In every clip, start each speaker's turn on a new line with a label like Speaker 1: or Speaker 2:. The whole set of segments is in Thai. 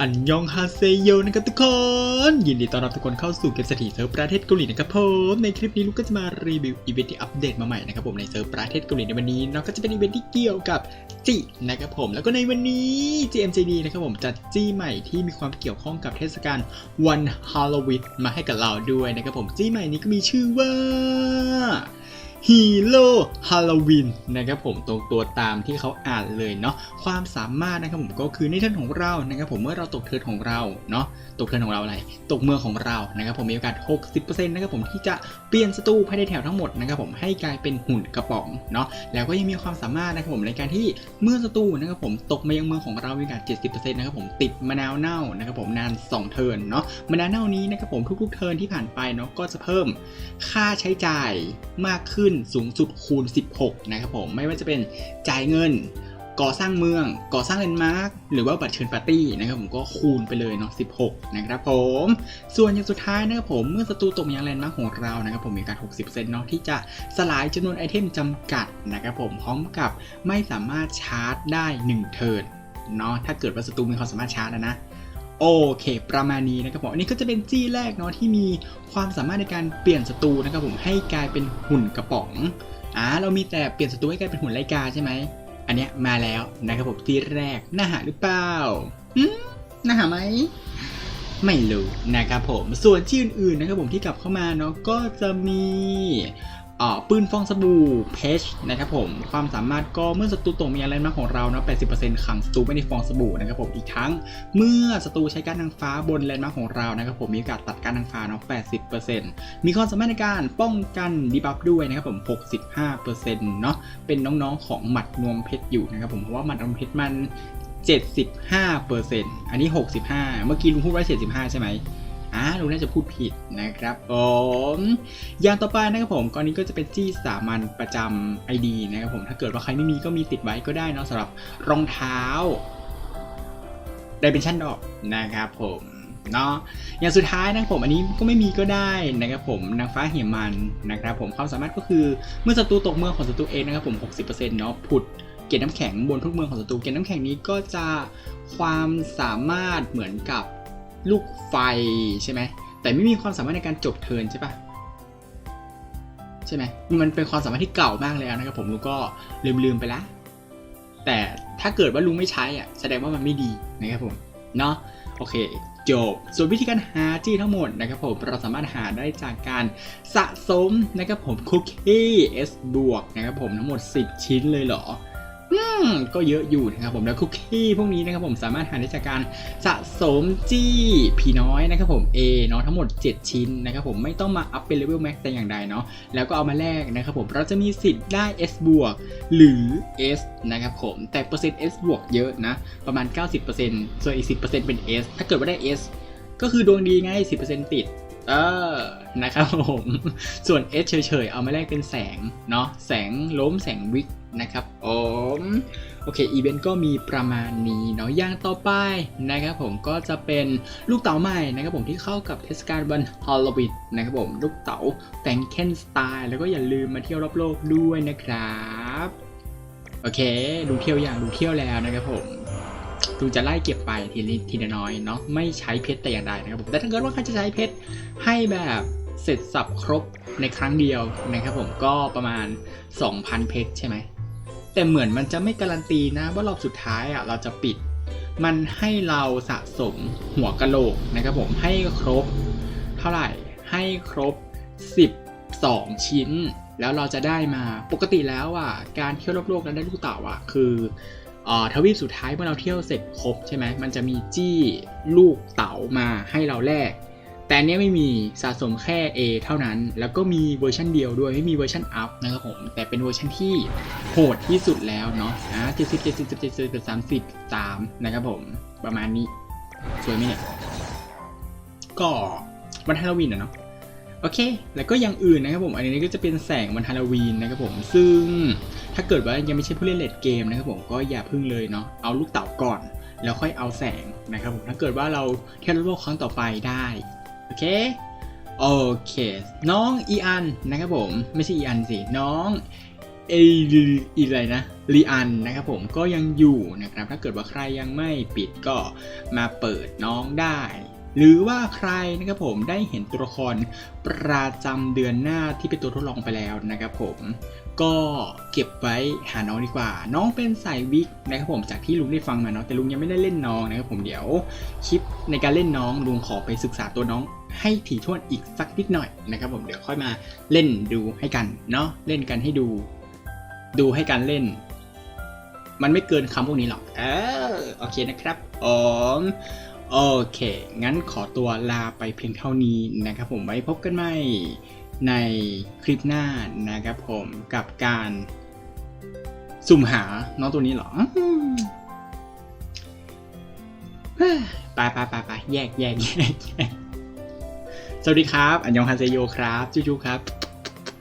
Speaker 1: อันยองฮาเซโยนะครับทุกคน ยินดีต้อนรับทุกคนเข้าสู่เกมสถีเซิร์ฟประเทศเกาหลีนะครับผมในคลิปนี้ลูกก็จะมารีวิวอีเวนต์ที่อัปเดตมาใหม่นะครับผมในเซิร์ฟประเทศเกาหลีในวันนี้เนาก็จะเป็นอีเวนต์ที่เกี่ยวกับจีนะครับผมแล้วก็ในวันนี้ GMJD นะครับผมจัดจี้ใหม่ที่มีความเกี่ยวข้องกับเทศกาลวันฮาโลวีนมาให้กับเราด้วยนะครับผมจี้ใหม่นี้ก็มีชื่อว่า ฮีโร่ฮาโลวีนนะครับผมตรงตัวตามที่เขาอ่านเลยเนาะความสามารถนะครับผมก็คือในทิร์นของเรานะครับผมเมื่อเราตกเทิร์นของเราเนาะตกเทิร์นของเราอะไร ตกเมืองของเรานะครับผมมีโอกาส 60%นะครับผมที่จะเปลี่ยนศัตรูภายในแถวทั้งหมดนะครับผมให้กลายเป็นหุ่นกระป๋องเนาะแล้วก็ยังมีความสามารถนะครับผมในการที่เมื่อศัตรูนะครับผมตกมายังเมืองของเรามีโอกาส 70%นะครับผมติดมะนาวเน่านะครับผมนาน 2 เทิร์นเนาะมะนาวเน่านี้นะครับผมทุกๆเทิร์นที่ผ่านไปเนาะก็จะเพิ่มค่าใช้จ่ายมากขึ้นสูงสุดคูณ 16 นะครับผม ไม่ว่าจะเป็นจ่ายเงิน ก่อสร้างเมือง ก่อสร้างแลนมาร์คหรือว่าบัตรเชิญปาร์ตี้นะครับผมก็คูณไปเลยเนาะ 16 นะครับผม ส่วนอย่างสุดท้ายนะครับผมเมื่อศัตรูตกยังแลนมาร์คของเรานะครับผมมีการ 60%เนาะที่จะสลายจำนวนไอเทมจำกัดนะครับผมพร้อมกับไม่สามารถชาร์จได้ 1 เทิร์นเนาะถ้าเกิดว่าศัตรูมีความสามารถชาร์จนะนะ โอเค ประมาณนี้นะครับผมอันนี้ก็จะเป็นจี้แรกเนาะที่มีความสามารถในการเปลี่ยนศัตรูนะครับผมให้กลายเป็นหุ่นกระป๋องอ่าเรามีแต่เปลี่ยนศัตรูให้กลายเป็นหุ่นไลกาใช่ไหมอันเนี้ยมาแล้วนะครับผมจี้แรกน่าหาหรือเปล่าอืมน่าหาไหมไม่รู้นะครับผมส่วนที่อื่นๆนะครับผมที่กลับเข้ามาเนาะก็จะมี ปืนฟองสบู่เพชนะครับผม ความสามารถก็เมื่อศัตรูตกมีอะไรมาของเรานะ80%ขังศัตรูไม่ในฟองสบู่นะครับผมอีกทั้ง เมื่อศัตรูใช้การทางฟ้าบนแลนด์มาร์คของเรานะครับผมมีโอกาสตัดการทางฟ้าเนาะ80%มีความสามารถในการป้องกันดีบัฟด้วยนะครับผม 65%เนาะเป็นน้องๆของหมัดนวมเพชรอยู่นะครับผมเพราะว่าหมัดนวมเพชรมัน 75%อันนี้ 65 เมื่อกี้ลุงพูดว่า75 ใช่ไหม อ่าลุงน่าจะพูดผิดนะครับผมอย่างต่อไปนะครับผมก่อนนี้ก็จะเป็นจี้สามัญประจำ ID นะครับผมถ้าเกิดว่าใครไม่มีก็มีติดไว้ก็ได้นะสำหรับรองเท้าได้เป็นชั้นดอกนะครับผมเนาะอย่างสุดท้ายนะครับผมอันนี้ก็ไม่มีก็ได้นะครับผมนางฟ้าเหี่ยมันนะครับผมความสามารถก็คือเมื่อศัตรูตกเมืองของศัตรูเองนะครับผม 60%เนาะผุดเกล็ดน้ำแข็งบนทุกเมืองของศัตรูเกล็ดน้ำแข็งนี้ก็จะความสามารถเหมือนกับ ลูกไฟใช่ไหมแต่ไม่มีความสามารถในการจบเทินใช่ปะใช่ไหมมันเป็นความสามารถที่เก่ามากแล้วนะครับผมลุงก็ลืมๆไปละแต่ถ้าเกิดว่าลุงไม่ใช้อะแสดงว่ามันไม่ดีนะครับผมเนาะโอเคจบส่วนวิธีการหาจี้ทั้งหมดนะครับผมเราสามารถหาได้จากการสะสมนะครับผมคุกกี้ S บวกนะครับผมทั้งหมด 10 ชิ้นเลยเหรอ อืมก็เยอะอยู่นะครับผมแล้วคุกกี้พวกนี้นะครับผมสามารถหาได้จากการสะสมจี้ผีน้อยนะครับผม A เนาะทั้งหมด 7 ชิ้นนะครับผมไม่ต้องมาอัพเป็นเลเวลแม็กแต่อย่างใดเนาะแล้วก็เอามาแลกนะครับผมเราจะมีสิทธิ์ได้ S บวกหรือ S นะครับผมแต่เปอร์เซ็นต์ S บวกเยอะนะประมาณ 90%ส่วนอีก 10%เป็น S ถ้าเกิดว่าได้ S ก็คือดวงดีไง 10%ติด เออนะครับผม ส่วน S เฉยๆ เอามาแลกเป็นแสง เนาะแสงล้มแสงวิกนะครับผมโอเคอีเวนต์ก็มีประมาณนี้เนาะอย่างต่อไปนะครับผมก็จะเป็นลูกเต๋าใหม่นะครับผมที่เข้ากับเทศกาลวันฮอลลวีนนะครับผมลูกเต๋าแฟงเคนสไตล์แล้วก็อย่าลืมมาเที่ยวรอบโลกด้วยนะครับ โอเค ดูเที่ยวอย่างดูเที่ยวแล้วนะครับผม ดูจะไล่เก็บไปทีนิดทีละน้อยเนาะไม่ใช้เพชรแต่อย่างใดนะครับผมแต่ถ้าเกิดว่าใครจะใช้เพชรให้แบบเสร็จสับครบในครั้งเดียวนะครับผมก็ประมาณ 2,000 เพชรใช่ไหมแต่เหมือนมันจะไม่การันตีนะว่ารอบสุดท้ายอะเราจะปิด มันให้เราสะสมหัวกะโหลกนะครับผมให้ครบเท่าไหร่ให้ครบ 12 ชิ้น แล้วเราจะได้มาปกติแล้วอะการเที่ยวรอบโลกแล้วได้ลูกเต่าอะคือ ทวีปสุดท้ายเมื่อเราเที่ยวเสร็จครบใช่ไหมมันจะมีจี้ลูกเต๋ามาให้เราแลกแต่เนี้ยไม่มีสะสมแค่ A เท่านั้น แล้วก็มีเวอร์ชันเดียวด้วยไม่มีเวอร์ชันอัพนะครับผม แต่เป็นเวอร์ชันที่โหดที่สุดแล้วเนาะอะเจ็ดสิบเจ็ดสิบเจ็ดสิบเจ็ดสามสิบสามนะครับผม ประมาณนี้ สวยไหมเนี่ย ก็วันฮาโลวีนอะเนาะโอเค แล้วก็อย่างอื่นนะครับผม อันนี้ก็จะเป็นแสงวันฮาโลวีนนะครับผม ซึ่ง ถ้าเกิดว่ายังไม่ใช่ผู้เล่นเลดเกมนะครับผมก็อย่าพึ่งเลยเนาะเอาลูกเต๋าก่อน แล้วค่อยเอาแสงนะครับผมถ้าเกิดว่าเราเทียวโลกครั้งต่อไปได้โอเคโอเค น้องอีอันนะครับผมไม่ใช่อีอันสิน้องเออีอะไรนะลีอันนะครับผมก็ยังอยู่นะครับถ้าเกิดว่าใครยังไม่ปิดก็มาเปิดน้องได้ หรือว่าใครนะครับผมได้เห็นตัวละครประจำเดือนหน้าที่เป็นตัวทดลองไปแล้วนะครับผม ก็เก็บไว้หาน้องดีกว่า น้องเป็นสายวิกนะครับผมจากที่ลุงได้ฟังมาเนาะแต่ลุงยังไม่ได้เล่นน้องนะครับผมเดี๋ยวคลิปในการเล่นน้องลุงขอไปศึกษาตัวน้องให้ถี่ถ้วนอีกสักนิดหน่อยนะครับผมเดี๋ยวค่อยมาเล่นดูให้กันเนาะเล่นกันให้ดู ดูให้การเล่น มันไม่เกินคำพวกนี้หรอกเออโอเคนะครับอ๋อโอเค งั้นขอตัวลาไปเพียงเท่านี้นะครับผมไว้พบกันใหม่ ในคลิปหน้านะครับผมกับการสุ่มหาน้องตัวนี้เหรอไปไปไปไปแยกแยกแยกแยกสวัสดีครับ อันยองฮาเซโยครับจูจูครับ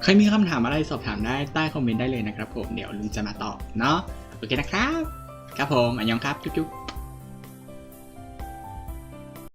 Speaker 1: ใครมีคำถามอะไรสอบถามได้ใต้คอมเมนต์ได้เลยนะครับผม เดี๋ยวลุงจะมาตอบเนาะ โอเคนะครับ ครับผม อันยองครับจุ๊บๆ